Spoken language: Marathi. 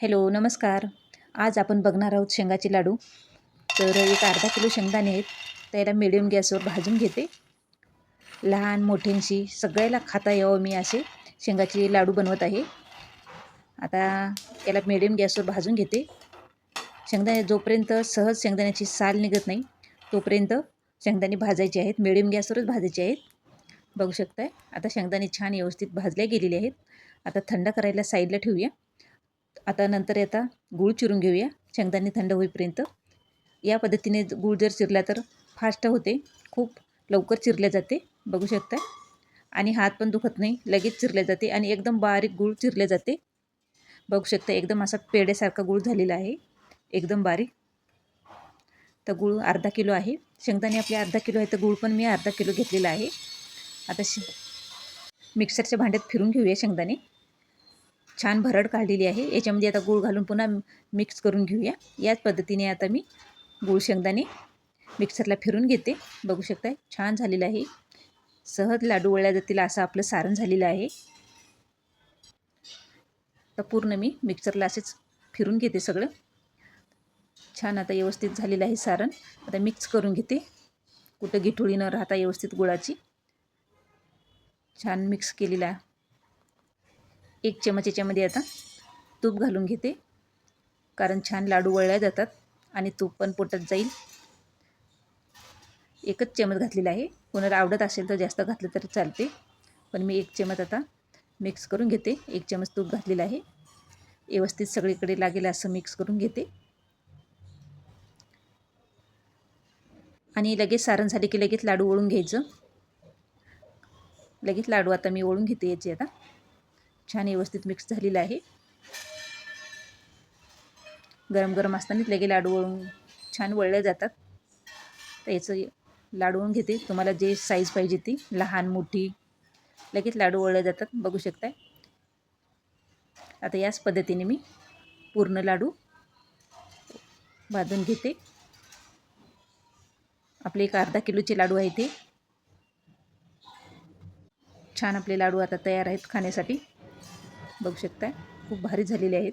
हॅलो नमस्कार. आज आपण बघणार आहोत शेंगाचे लाडू. तर एक अर्धा किलो शेंगदाणे आहेत त्याला मिडियम गॅसवर भाजून घेते. लहान मोठ्यांशी सगळ्याला खाता यावं मी असे शेंगाचे लाडू बनवत आहे. आता याला मिडियम गॅसवर भाजून घेते. शेंगदाणे जोपर्यंत सहज शेंगदाण्याची साल निघत नाही तोपर्यंत शेंगदाणे भाजायचे आहेत. मिडियम गॅसवरच भाजायचे आहेत. बघू शकताय आता शेंगदाणे छान व्यवस्थित भाजले गेलेले आहेत. आता थंड करायला साईडला ठेवूया. आता नंतर आता गूळ चिरून घेऊया. शेंगदाणे थंड होईपर्यंत. या पद्धतीने गूळ जर चिरला तर फास्ट होते. खूप लवकर चिरले जाते. बघू शकता आणि हात पण दुखत नाही. लगेच चिरले जाते आणि एकदम बारीक गूळ चिरले जाते. बघू शकता एकदम असा पेड्यासारखा गूळ झालेला आहे. एकदम बारीक. तर गूळ अर्धा किलो आहे. शेंगदाणे आपले अर्धा किलो आहे तर गूळ पण मी अर्धा किलो घेतलेला आहे. आता शे मिक्सरच्या भांड्यात फिरून घेऊया शेंगदाणे. छान भरड काढलेली आहे. याच्यामध्ये आता गूळ घालून पुन्हा मिक्स करून घेऊया. याच पद्धतीने आता मी गूळ शेंगदाणे मिक्सरला फिरून घेते. बघू शकताय छान झालेलं आहे. सहज लाडू वळल्या जातील असं आपलं सारण झालेलं आहे. तर पूर्ण मी मिक्सरला असेच फिरून घेते सगळं. छान आता व्यवस्थित झालेलं आहे सारण. आता मिक्स करून घेते. कुठं गिठोळी न राहता व्यवस्थित गुळाची. छान मिक्स केलेला एक चमच याच्यामध्ये आता तूप घालून घेते. कारण छान लाडू वळल्या जातात आणि तूप पण पोटत जाईल. एकच चमच घातलेला आहे. कोणाला आवडत असेल तर जास्त घातलं तर चालते. पण मी एक चमच आता मिक्स करून घेते. एक चमच तूप घातलेलं आहे. व्यवस्थित सगळीकडे लागेल असं मिक्स करून घेते. आणि लगेच सारण झाले की लगेच लाडू वळून घ्यायचं. लगेच लाडू आता मी वळून घेते याचे आता. छान व्यवस्थित मिक्स झालेलं आहे. गरम गरम असतानाच लगे लाडू वळून छान वळले जातात. तर याचं लाडू घेते. तुम्हाला जे साईज पाहिजे ती लहान मोठी लगेच लाडू वळले जातात. बघू शकताय. आता याच पद्धतीने मी पूर्ण लाडू भाजून घेते. आपले एक अर्धा किलोचे लाडू आहे ते. छान आपले लाडू आता तयार आहेत खाण्यासाठी. बघू शकताय. खूप भारी झालेले आहेत.